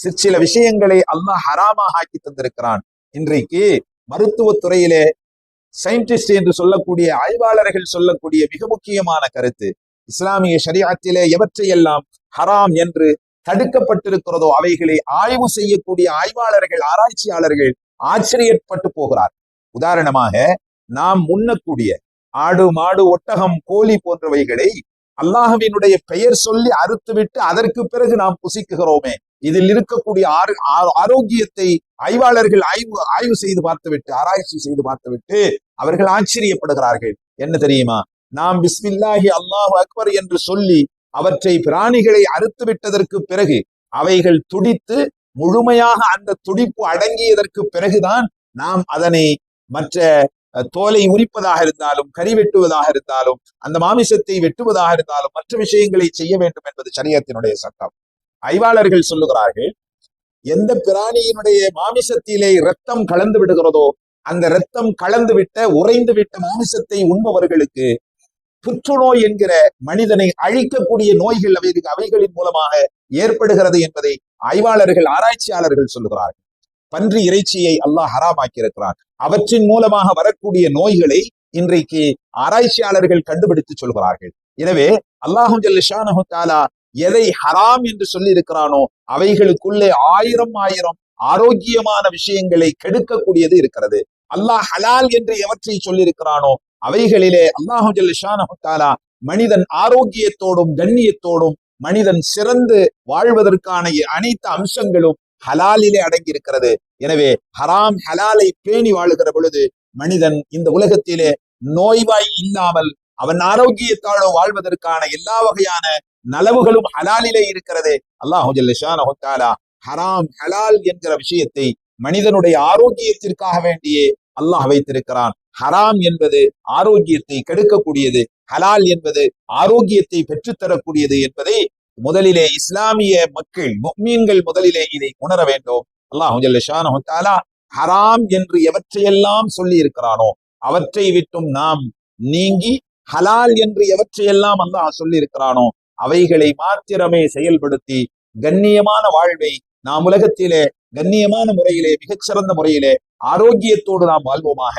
சிற்சில விஷயங்களை அல்லாஹ் ஹராமாக ஆக்கி தந்திருக்கிறான். இன்றைக்கு மருத்துவத் துறையிலே சயின்டிஸ்ட் என்று சொல்லக்கூடிய ஆய்வாளர்கள் சொல்லக்கூடிய மிக முக்கியமான கருத்து இஸ்லாமிய ஷரியாத்திலே எவற்றையெல்லாம் ஹராம் என்று தடுக்கப்பட்டிருக்கிறதோ அவைகளை ஆய்வு செய்யக்கூடிய ஆய்வாளர்கள் ஆராய்ச்சியாளர்கள் ஆச்சரியப்பட்டு போகிறார். உதாரணமாக நாம் உண்ணக்கூடிய ஆடு மாடு ஒட்டகம் கோழி போன்றவைகளை அல்லாஹவினுடைய பெயர் சொல்லி அறுத்துவிட்டு அதற்கு பிறகு நாம் புசிக்குகிறோமே இதில் இருக்கக்கூடிய ஆ- ஆரோக்கியத்தை ஆய்வாளர்கள் ஆய்வு ஆய்வு செய்து பார்த்துவிட்டு ஆராய்ச்சி செய்து பார்த்துவிட்டு அவர்கள் ஆச்சரியப்படுகிறார்கள். என்ன தெரியுமா? நாம் பிஸ்மில்லாஹி அல்லாஹு அக்பர் என்று சொல்லி அவற்றை பிராணிகளை அறுத்து விட்டதற்கு பிறகு அவைகள் துடித்து முழுமையாக அந்த துடிப்பு அடங்கியதற்கு பிறகுதான் நாம் அதனை மற்ற தோலை உரிப்பதாக இருந்தாலும் கறி வெட்டுவதாக இருந்தாலும் அந்த மாமிசத்தை வெட்டுவதாக இருந்தாலும் மற்ற விஷயங்களை செய்ய வேண்டும் என்பது சரியத்தினுடைய சட்டம். ஆய்வாளர்கள் சொல்லுகிறார்கள் எந்த பிராணியினுடைய மாமிசத்திலே இரத்தம் கலந்து விடுகிறதோ அந்த இரத்தம் கலந்து விட்ட உறைந்து விட்ட மாமிசத்தை உண்பவர்களுக்கு புற்றுநோய் என்கிற மனிதனை அழிக்கக்கூடிய நோய்கள் அவைகளுக்கு அவைகளின் மூலமாக ஏற்படுகிறது என்பதை ஆய்வாளர்கள் ஆராய்ச்சியாளர்கள் சொல்லுகிறார்கள். பன்றி இறைச்சியை அல்லாஹ் ஹராமாக்கியிருக்கிறார் அவற்றின் மூலமாக வரக்கூடிய நோய்களை இன்றைக்கு ஆராய்ச்சியாளர்கள் கண்டுபிடித்து சொல்கிறார்கள். எனவே அல்லாஹும் ஜல்லிஷானஹு தாலா எதை ஹராம் என்று சொல்லி இருக்கிறானோ அவைகளுக்குள்ளே ஆயிரம் ஆயிரம் ஆரோக்கியமான விஷயங்களை கெடுக்கக்கூடியது இருக்கிறது. அல்லாஹ் ஹலால் என்று எவற்றை சொல்லியிருக்கிறானோ அவைகளிலே அல்லாஹு மனிதன் ஆரோக்கியத்தோடும் கண்ணியத்தோடும் மனிதன் சிறந்து வாழ்வதற்கான அனைத்து அம்சங்களும் ஹலாலிலே அடங்கி இருக்கிறது எனவே ஹராம் ஹலாலை பேணி வாழுகிற பொழுது மனிதன் இந்த உலகத்திலே நோய்வாய் இல்லாமல் அவன் ஆரோக்கியத்தாலோ வாழ்வதற்கான எல்லா வகையான நலவுகளும் ஹலாலிலே இருக்கிறது. அல்லாஹு ஹராம் ஹலால் என்கிற விஷயத்தை மனிதனுடைய ஆரோக்கியத்திற்காக வேண்டியே அல்லாஹ் வைத்திருக்கிறான். ஹராம் என்பது ஆரோக்கியத்தை கெடுக்கக்கூடியது ஹலால் என்பது ஆரோக்கியத்தை பெற்றுத்தரக்கூடியது என்பதை முதலிலே இஸ்லாமிய மக்கள் முக்மீன்கள் முதலிலே இதை உணர வேண்டும். அல்லாஹு ஜல்லிஷானஹு தாலா ஹராம் என்று எவற்றையெல்லாம் சொல்லி இருக்கிறானோ அவற்றை விட்டும் நாம் நீங்கி ஹலால் என்று எவற்றையெல்லாம் அல்லாஹ் சொல்லி இருக்கிறானோ அவைகளை மாத்திரமே செயல்படுத்தி கண்ணியமான வாழ்வை நாம் உலகத்திலே கண்ணியமான முறையிலே மிகச்சிறந்த முறையிலே ஆரோக்கியத்தோடு நாம் வாழ்வோமாக